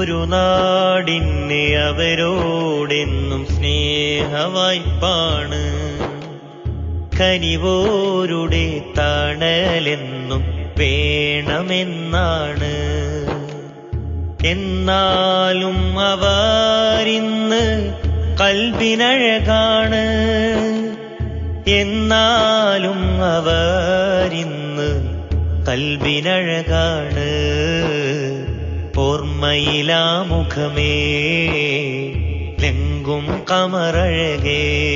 ഒരു നാടിന് അവരോടെന്നും സ്നേഹവായ്പാണ്. കനിവോരുടെ തണലെന്നും വേണമെന്നാണ്. എന്നാലും അവരിന്ന് കൽവിനഴകാണ്. എന്നാലും അവരിന്ന് കൽവിനഴകാണ്. ഓർമ്മയിലാ മുഖമേ ലെങ്കും കമറഴകേ.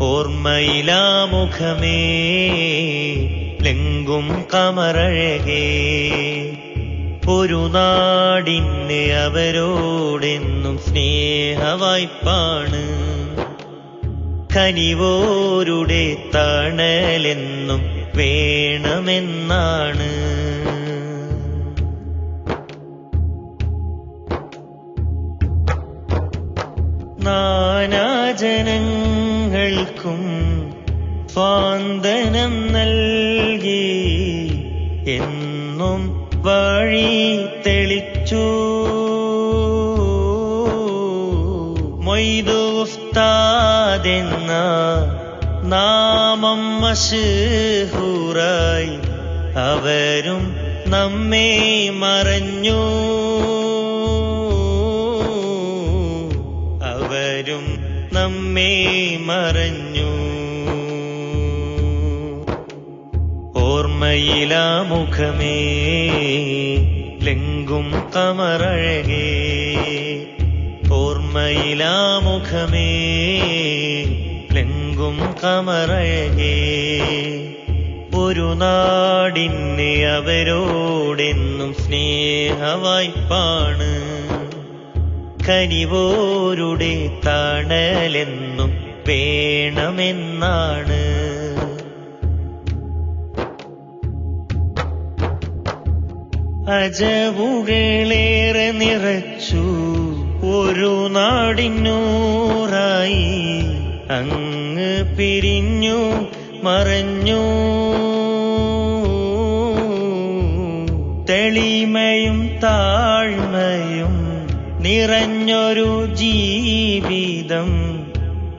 ഓർമ്മയിലാ മുഖമേ ലെങ്കും കമറഴകേ. ഒരു നാടിന് അവരോടെന്നും സ്നേഹവായ്പാണ്. കനിവോരുടെ തണലെന്നും വേണമെന്നാണ്. നാനാജനങ്ങൾക്കും സ്വാന്തനം നൽകി എന്നും വഴി തെളിച്ചു. മൊയ്തുസ്താദെന്ന നാമം മഷൂറായി അവരും നമ്മെ മറഞ്ഞു. അവരും നമ്മെ മറഞ്ഞു. ഓർമ്മയിലാ മുഖമേ ലെങ്കും തമറഴകേ ഓർമ്മയിലാ മുഖമേ ലെങ്കും കമറഴകേ ഒരു നാടിന്നെ അവരോടെന്നും സ്നേഹവായ്പാണ്. കനിവോരുടെ തണലെന്നും വേണമെന്നാണ് അജവുകളേറെ നിറച്ചു ഒരു നാടിനൂറായി അങ്ങ് പിരിഞ്ഞു മറഞ്ഞു. തെളിമയും താഴ്മയും നിറഞ്ഞൊരു ജീവിതം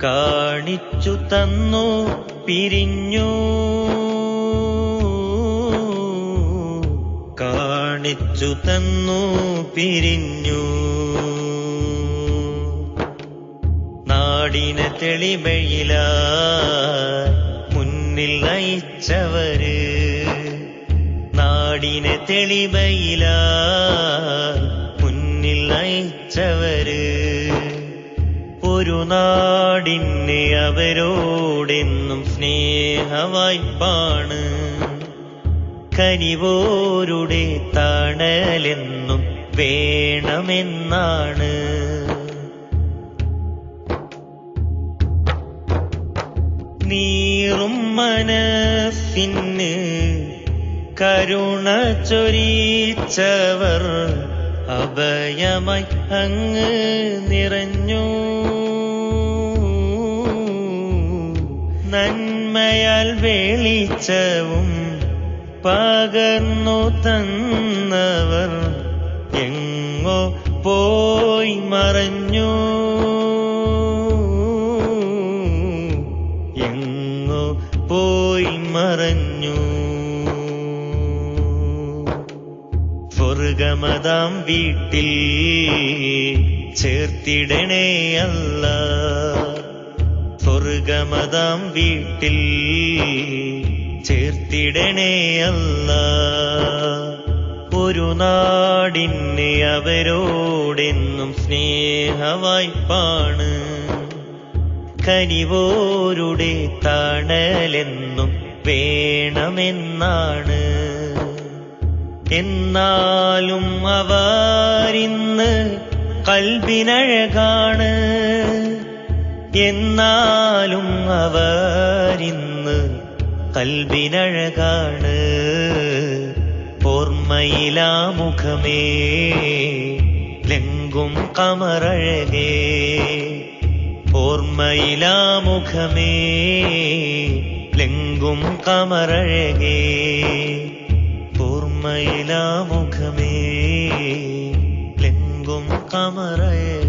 കാണിച്ചു തന്നു പിരിഞ്ഞു. കാണിച്ചു തന്നു പിരിഞ്ഞു. നാടിനെ തെളിമയില മുന്നിൽ നയിച്ചവര്. നാടിനെ തെളിമയില നയിച്ചവര് ഒരു നാടിന് അവരോടെന്നും സ്നേഹവായ്പാണ്. കനിവോരുടെ തണലെന്നും വേണമെന്നാണ്. നീറും മനസ്സിന് കരുണ ചൊരിച്ചവർ അഭയമായി അങ്ങ് നിറഞ്ഞു. നന്മയാൽ വെളിച്ചവും പകർന്നു തന്നവർ എങ്ങോ പോയി മറഞ്ഞു. സ്വർഗമതാം വീട്ടിൽ ചേർത്തിടണേ അല്ല. സ്വർഗമതാം വീട്ടിൽ ചേർത്തിടണേ അല്ല. ഒരു നാടിന് അവരോടെന്നും സ്നേഹവായ്പാണ്. കനിവോരുടെ തണലെന്നും വേണമെന്നാണ്. എന്നാലും അവരിന്ന് കൽവിനഴകാണ്. എന്നാലും അവരിന്ന് കൽവിനഴകാണ്. ഓർമ്മയിലാ മുഖമേ ലെങ്കും കമറഴകേ. ഓർമ്മയിലാ മുഖമേ ലെങ്കും കമറഴകേ. മയിലാമുഖമേ ലെങ്കും കമറയേ.